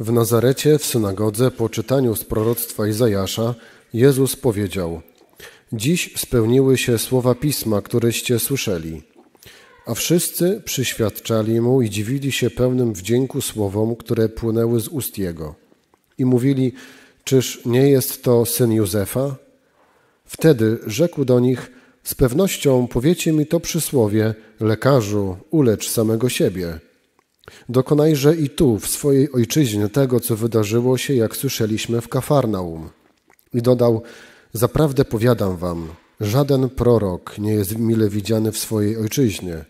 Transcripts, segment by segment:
W Nazarecie, w synagodze, po czytaniu z proroctwa Izajasza, Jezus powiedział: Dziś spełniły się słowa pisma, któreście słyszeli. A wszyscy przyświadczali mu i dziwili się pełnym wdzięku słowom, które płynęły z ust jego. I mówili: Czyż nie jest to syn Józefa? Wtedy rzekł do nich: Z pewnością powiecie mi to przysłowie: Lekarzu, ulecz samego siebie. Dokonajże i tu, w swojej ojczyźnie, tego, co wydarzyło się, jak słyszeliśmy w Kafarnaum. I dodał: Zaprawdę powiadam wam, żaden prorok nie jest mile widziany w swojej ojczyźnie.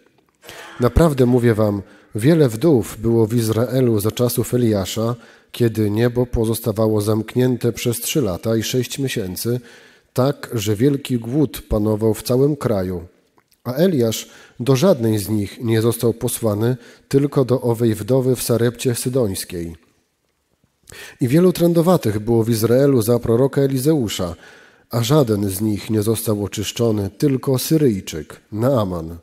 Naprawdę mówię wam, wiele wdów było w Izraelu za czasów Eliasza, kiedy niebo pozostawało zamknięte przez trzy lata i sześć miesięcy, tak, że wielki głód panował w całym kraju. A Eliasz do żadnej z nich nie został posłany, tylko do owej wdowy w Sarepcie Sydońskiej. I wielu trędowatych było w Izraelu za proroka Elizeusza, a żaden z nich nie został oczyszczony, tylko Syryjczyk, Naaman.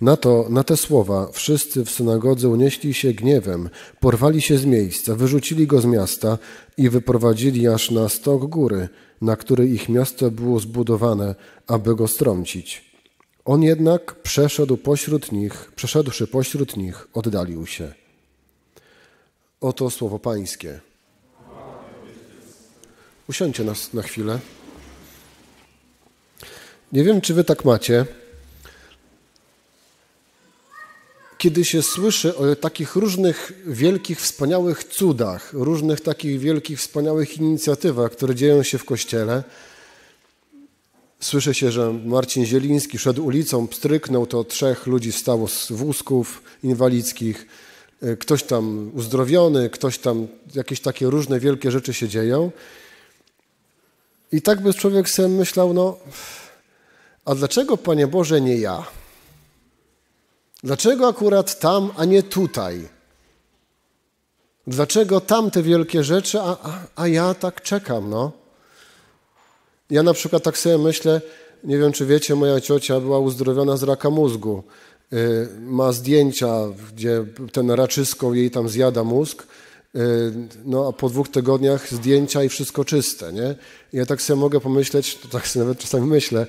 Na to, na te słowa wszyscy w synagodze unieśli się gniewem, porwali się z miejsca, wyrzucili go z miasta i wyprowadzili aż na stok góry, na której ich miasto było zbudowane, aby go strącić. On jednak przeszedł pośród nich, przeszedłszy pośród nich, oddalił się. Oto słowo Pańskie. Usiądźcie nas na chwilę. Nie wiem, czy wy tak macie. Kiedy się słyszy o takich różnych wielkich, wspaniałych cudach, różnych takich wielkich, wspaniałych inicjatywach, które dzieją się w Kościele, Słyszę się, że Marcin Zieliński szedł ulicą, pstryknął, to trzech ludzi stało z wózków inwalidzkich, e, ktoś tam uzdrowiony, ktoś tam, jakieś takie różne wielkie rzeczy się dzieją. I tak by człowiek sobie myślał, no, a dlaczego, Panie Boże, nie ja? Dlaczego akurat tam, a nie tutaj? Dlaczego tam te wielkie rzeczy, a, a, a ja tak czekam, no? Ja na przykład tak sobie myślę, nie wiem czy wiecie, moja ciocia była uzdrowiona z raka mózgu. Y, ma zdjęcia, gdzie ten raczysko jej tam zjada mózg, y, no a po dwóch tygodniach zdjęcia i wszystko czyste, nie? Ja tak sobie mogę pomyśleć, to tak sobie nawet czasami myślę,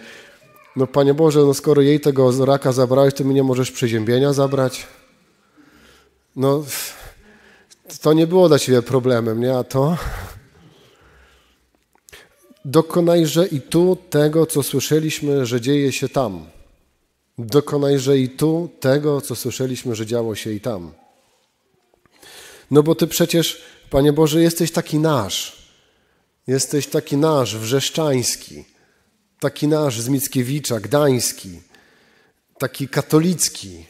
no Panie Boże, no skoro jej tego raka zabrałeś, to mi nie możesz przeziębienia zabrać? No, to nie było dla Ciebie problemem, nie? A to... Dokonajże i tu tego, co słyszeliśmy, że dzieje się tam. Dokonajże i tu tego, co słyszeliśmy, że działo się i tam. No bo Ty przecież, Panie Boże, jesteś taki nasz. Jesteś taki nasz, wrzeszczański, taki nasz z Mickiewicza, gdański, taki katolicki.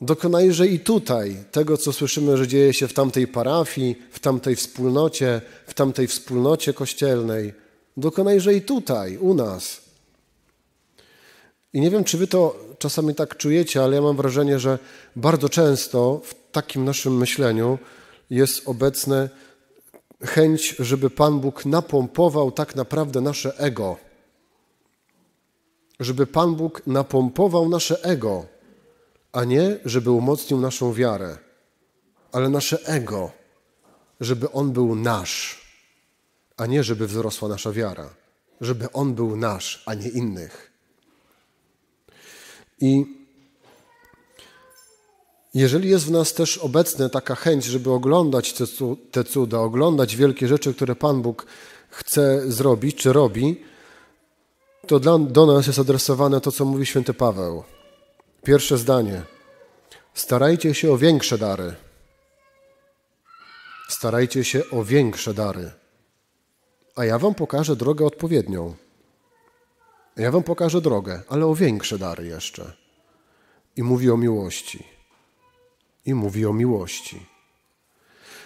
Dokonajże i tutaj tego, co słyszymy, że dzieje się w tamtej parafii, w tamtej wspólnocie, w tamtej wspólnocie kościelnej. Dokonajże i tutaj, u nas. I nie wiem, czy wy to czasami tak czujecie, ale ja mam wrażenie, że bardzo często w takim naszym myśleniu jest obecne chęć, żeby Pan Bóg napompował tak naprawdę nasze ego. Żeby Pan Bóg napompował nasze ego a nie żeby umocnił naszą wiarę, ale nasze ego, żeby On był nasz, a nie żeby wzrosła nasza wiara, żeby On był nasz, a nie innych. I jeżeli jest w nas też obecna taka chęć, żeby oglądać te cuda, oglądać wielkie rzeczy, które Pan Bóg chce zrobić czy robi, to dla, do nas jest adresowane to, co mówi święty Paweł. Pierwsze zdanie. Starajcie się o większe dary. Starajcie się o większe dary. A ja wam pokażę drogę odpowiednią. Ja wam pokażę drogę, ale o większe dary jeszcze. I mówi o miłości. I mówi o miłości.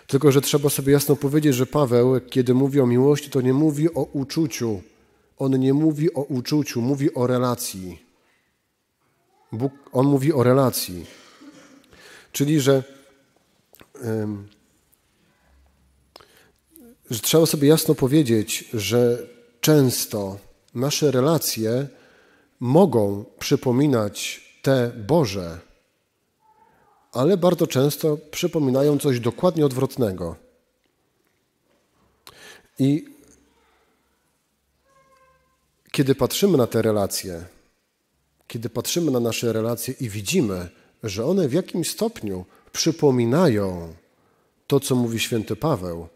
Tylko, że trzeba sobie jasno powiedzieć, że Paweł, kiedy mówi o miłości, to nie mówi o uczuciu. On nie mówi o uczuciu, mówi o relacji. Bóg, on mówi o relacji. Czyli, że, że trzeba sobie jasno powiedzieć, że często nasze relacje mogą przypominać te Boże, ale bardzo często przypominają coś dokładnie odwrotnego. I kiedy patrzymy na te relacje, kiedy patrzymy na nasze relacje i widzimy, że one w jakimś stopniu przypominają to, co mówi święty Paweł,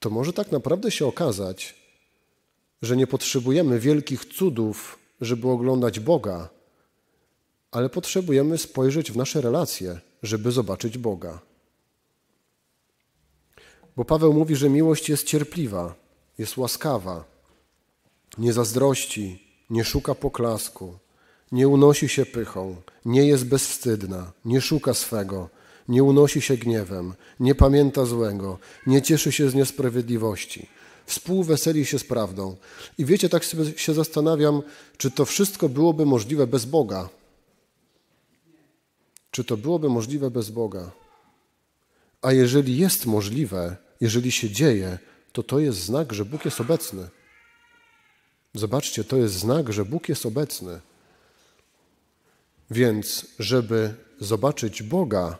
to może tak naprawdę się okazać, że nie potrzebujemy wielkich cudów, żeby oglądać Boga, ale potrzebujemy spojrzeć w nasze relacje, żeby zobaczyć Boga. Bo Paweł mówi, że miłość jest cierpliwa, jest łaskawa, nie zazdrości, nie szuka poklasku, nie unosi się pychą, nie jest bezwstydna, nie szuka swego, nie unosi się gniewem, nie pamięta złego, nie cieszy się z niesprawiedliwości, współweseli się z prawdą. I wiecie, tak sobie się zastanawiam, czy to wszystko byłoby możliwe bez Boga. Czy to byłoby możliwe bez Boga? A jeżeli jest możliwe, jeżeli się dzieje, to to jest znak, że Bóg jest obecny. Zobaczcie, to jest znak, że Bóg jest obecny. Więc, żeby zobaczyć Boga,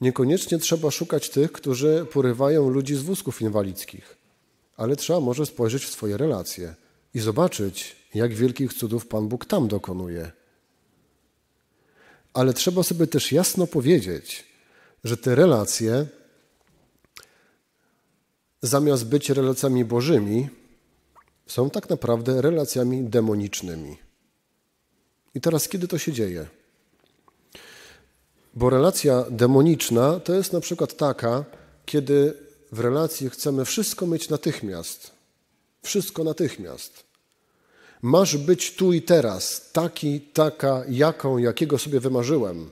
niekoniecznie trzeba szukać tych, którzy porywają ludzi z wózków inwalidzkich, ale trzeba może spojrzeć w swoje relacje i zobaczyć, jak wielkich cudów Pan Bóg tam dokonuje. Ale trzeba sobie też jasno powiedzieć, że te relacje, zamiast być relacjami bożymi, są tak naprawdę relacjami demonicznymi. I teraz, kiedy to się dzieje? Bo relacja demoniczna to jest na przykład taka, kiedy w relacji chcemy wszystko mieć natychmiast. Wszystko natychmiast. Masz być tu i teraz, taki, taka, jaką, jakiego sobie wymarzyłem.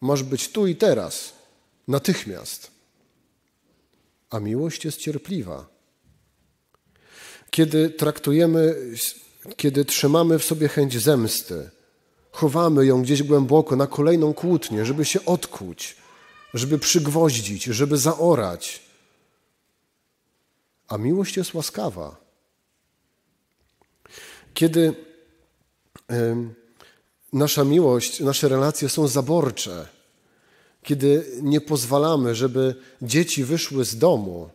Masz być tu i teraz, natychmiast. A miłość jest cierpliwa. Kiedy traktujemy, kiedy trzymamy w sobie chęć zemsty, chowamy ją gdzieś głęboko na kolejną kłótnię, żeby się odkuć, żeby przygwoździć, żeby zaorać. A miłość jest łaskawa. Kiedy nasza miłość, nasze relacje są zaborcze, kiedy nie pozwalamy, żeby dzieci wyszły z domu,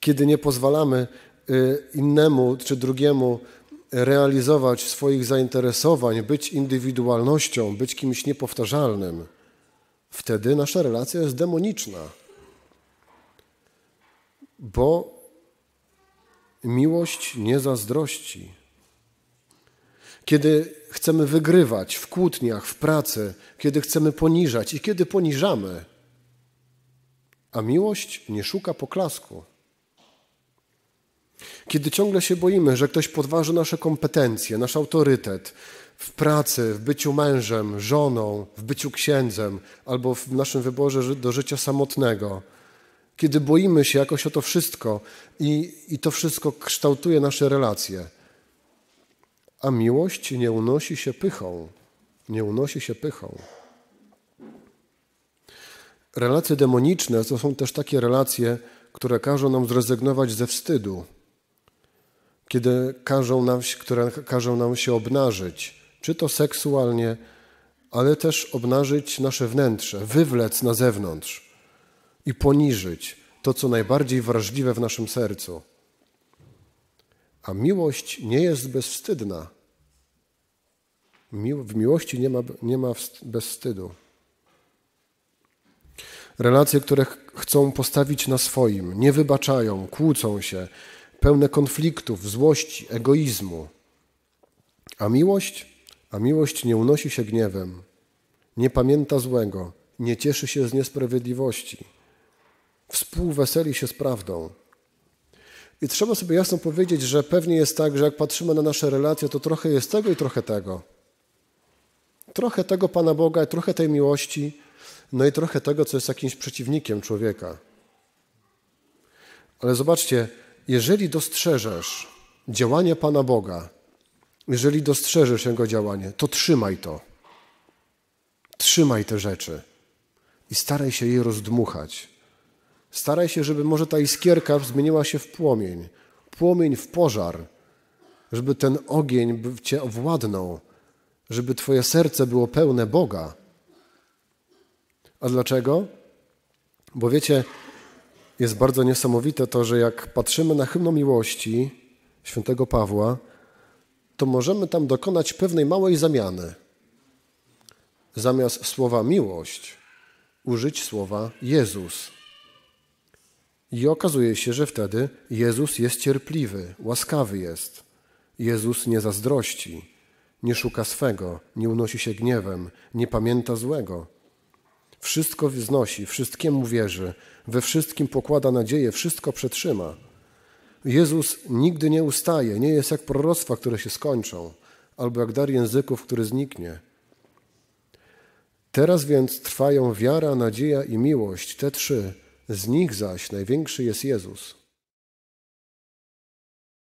kiedy nie pozwalamy y, innemu czy drugiemu realizować swoich zainteresowań, być indywidualnością, być kimś niepowtarzalnym, wtedy nasza relacja jest demoniczna. Bo miłość nie zazdrości. Kiedy chcemy wygrywać w kłótniach, w pracy, kiedy chcemy poniżać i kiedy poniżamy, a miłość nie szuka poklasku. Kiedy ciągle się boimy, że ktoś podważy nasze kompetencje, nasz autorytet w pracy, w byciu mężem, żoną, w byciu księdzem albo w naszym wyborze do życia samotnego, kiedy boimy się jakoś o to wszystko i, i to wszystko kształtuje nasze relacje, a miłość nie unosi się pychą, nie unosi się pychą. Relacje demoniczne to są też takie relacje, które każą nam zrezygnować ze wstydu, kiedy każą nam, które każą nam się obnażyć, czy to seksualnie, ale też obnażyć nasze wnętrze, wywlec na zewnątrz i poniżyć to, co najbardziej wrażliwe w naszym sercu. A miłość nie jest bezwstydna. W miłości nie ma, nie ma bezwstydu. Relacje, które chcą postawić na swoim, nie wybaczają, kłócą się, pełne konfliktów, złości, egoizmu. A miłość? A miłość nie unosi się gniewem, nie pamięta złego, nie cieszy się z niesprawiedliwości, współweseli się z prawdą. I trzeba sobie jasno powiedzieć, że pewnie jest tak, że jak patrzymy na nasze relacje, to trochę jest tego i trochę tego. Trochę tego Pana Boga, trochę tej miłości, no i trochę tego, co jest jakimś przeciwnikiem człowieka. Ale zobaczcie, jeżeli dostrzeżesz działanie Pana Boga, jeżeli dostrzeżesz Jego działanie, to trzymaj to. Trzymaj te rzeczy i staraj się je rozdmuchać. Staraj się, żeby może ta iskierka zmieniła się w płomień, płomień w pożar, żeby ten ogień cię owładnął, żeby Twoje serce było pełne Boga, A dlaczego? Bo wiecie, jest bardzo niesamowite to, że jak patrzymy na hymno miłości świętego Pawła, to możemy tam dokonać pewnej małej zamiany. Zamiast słowa miłość, użyć słowa Jezus. I okazuje się, że wtedy Jezus jest cierpliwy, łaskawy jest. Jezus nie zazdrości, nie szuka swego, nie unosi się gniewem, nie pamięta złego. Wszystko wznosi, wszystkiemu wierzy, we wszystkim pokłada nadzieję, wszystko przetrzyma. Jezus nigdy nie ustaje, nie jest jak proroctwa, które się skończą, albo jak dar języków, który zniknie. Teraz więc trwają wiara, nadzieja i miłość, te trzy, z nich zaś największy jest Jezus.